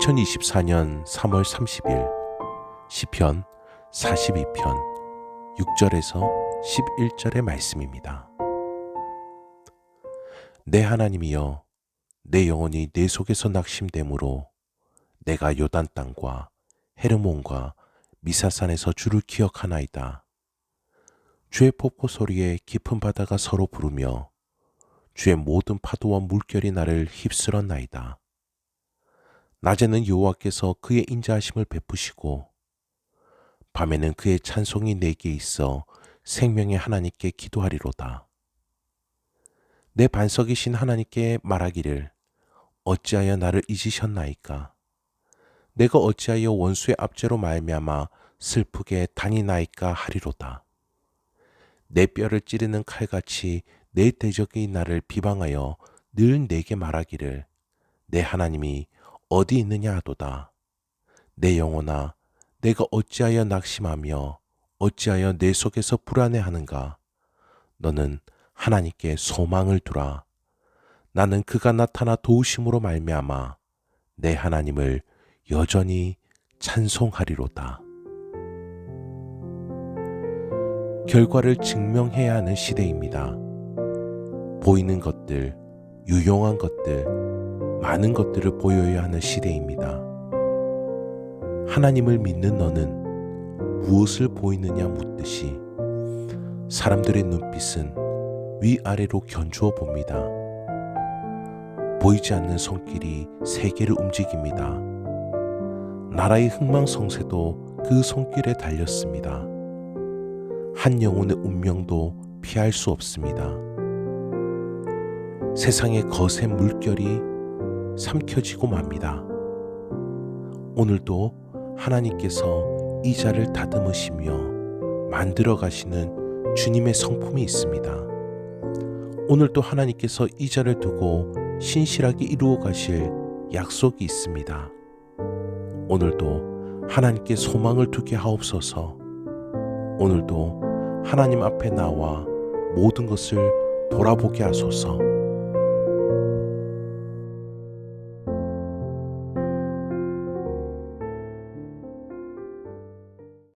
2024년 3월 30일 시편 42편 6절에서 11절의 말씀입니다. 내 하나님이여 내 영혼이 내 속에서 낙심됨으로 내가 요단 땅과 헤르몬과 미사산에서 주를 기억하나이다. 주의 폭포 소리에 깊은 바다가 서로 부르며 주의 모든 파도와 물결이 나를 휩쓸었나이다. 낮에는 여호와께서 그의 인자하심을 베푸시고 밤에는 그의 찬송이 내게 있어 생명의 하나님께 기도하리로다. 내 반석이신 하나님께 말하기를 어찌하여 나를 잊으셨나이까? 내가 어찌하여 원수의 압제로 말미암아 슬프게 다니나이까 하리로다. 내 뼈를 찌르는 칼같이 내 대적이 나를 비방하여 늘 내게 말하기를 내 하나님이 어디 있느냐 하도다. 내 영혼아, 내가 어찌하여 낙심하며 어찌하여 내 속에서 불안해하는가? 너는 하나님께 소망을 두라. 나는 그가 나타나 도우심으로 말미암아 내 하나님을 여전히 찬송하리로다. 결과를 증명해야 하는 시대입니다. 보이는 것들, 유용한 것들, 많은 것들을 보여야 하는 시대입니다. 하나님을 믿는 너는 무엇을 보이느냐 묻듯이 사람들의 눈빛은 위아래로 견주어 봅니다. 보이지 않는 손길이 세계를 움직입니다. 나라의 흥망성쇠도 그 손길에 달렸습니다. 한 영혼의 운명도 피할 수 없습니다. 세상의 거센 물결이 삼켜지고 맙니다. 오늘도 하나님께서 이 자를 다듬으시며 만들어 가시는 주님의 성품이 있습니다. 오늘도 하나님께서 이 자를 두고 신실하게 이루어 가실 약속이 있습니다. 오늘도 하나님께 소망을 두게 하옵소서. 오늘도 하나님 앞에 나와 모든 것을 돌아보게 하소서.